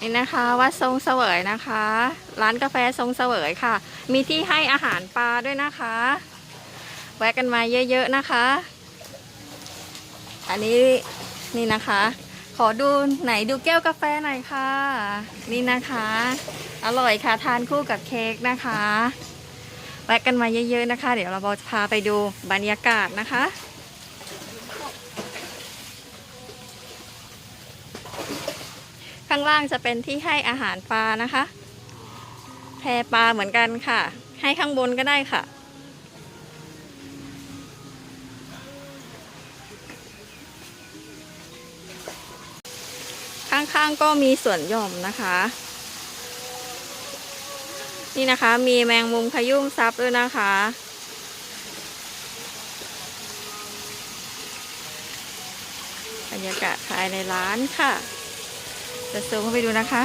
นี่นะคะวัดทรงเสวยนะคะ ร้านกาแฟทรงเสวยค่ะ มีที่ให้อาหารปลาด้วยนะคะ แวะกันมาเยอะๆนะคะ อันนี้นี่นะคะ ขอดูไหนดูแก้วกาแฟหน่อยค่ะ นี่นะคะ อร่อยค่ะทานคู่กับเค้กนะคะ แวะกันมาเยอะๆนะคะ เดี๋ยวเราจะพาไปดูบรรยากาศนะคะางล่างจะเป็นที่ให้อาหารปลานะคะ แพปลาเหมือนกันค่ะ ให้ข้างบนก็ได้ค่ะ ข้างๆก็มีสวนหย่อมนะคะ นี่นะคะมีแมงมุมขยุ่มซับด้วยนะคะบรรยากาศภายในร้านค่ะ จะซูมเข้าไปดูนะคะ